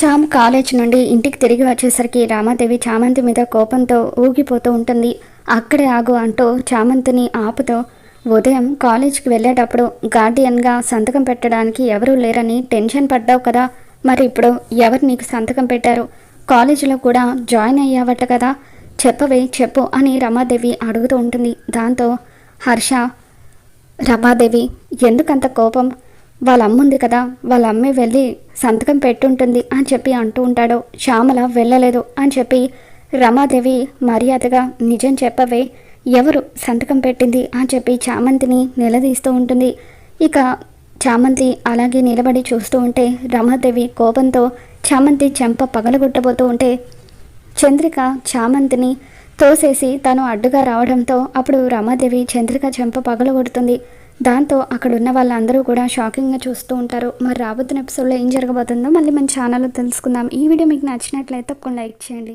చామ్ college నుండి ఇంటికి తిరిగి వచ్చేసరికి రామాదేవి చామంతి మీద కోపంతో ఊగిపోతూ ఉంటుంది. అక్కడే ఆగు అంటూ చామంతిని ఆపుతూ ఉదయం కాలేజ్కి వెళ్ళేటప్పుడు గార్డియన్గా సంతకం పెట్టడానికి ఎవరూ లేరని టెన్షన్ పడ్డావు కదా. మరి ఇప్పుడు ఎవరు నీకు సంతకం పెట్టారు? కాలేజీలో కూడా జాయిన్ అయ్యావట కదా. చెప్పవే చెప్పు అని రమాదేవి అడుగుతూ ఉంటుంది. దాంతో హర్ష రమాదేవి ఎందుకంత కోపం? వాళ్ళ అమ్మ ఉంది కదా వాళ్ళ అమ్మే వెళ్ళి సంతకం పెట్టుంటుంది అని చెప్పి అంటూ ఉంటాడు. శ్యామల వెళ్ళలేదు అని చెప్పి రమాదేవి మర్యాదగా నిజం చెప్పవే ఎవరు సంతకం పెట్టింది అని చెప్పి చామంతిని నిలదీస్తూ ఉంటుంది. ఇక చామంతి అలాగే నిలబడి చూస్తూ ఉంటే రమాదేవి కోపంతో చామంతి చెంప పగలగొట్టబోతూ ఉంటే చంద్రిక చామంతిని తోసేసి తను అడ్డుగా రావడంతో అప్పుడు రమాదేవి చంద్రిక చెంప పగలగొడుతుంది. దాంతో అక్కడ ఉన్న వాళ్ళందరూ కూడా షాకింగ్గా చూస్తూ ఉంటారు. మరి రాబోతున్న ఎపిసోడ్లో ఏం జరగబోతుందో మళ్ళీ మన ఛానల్లో తెలుసుకుందాం. ఈ వీడియో మీకు నచ్చినట్లయితే తప్పకుండా లైక్ చేయండి.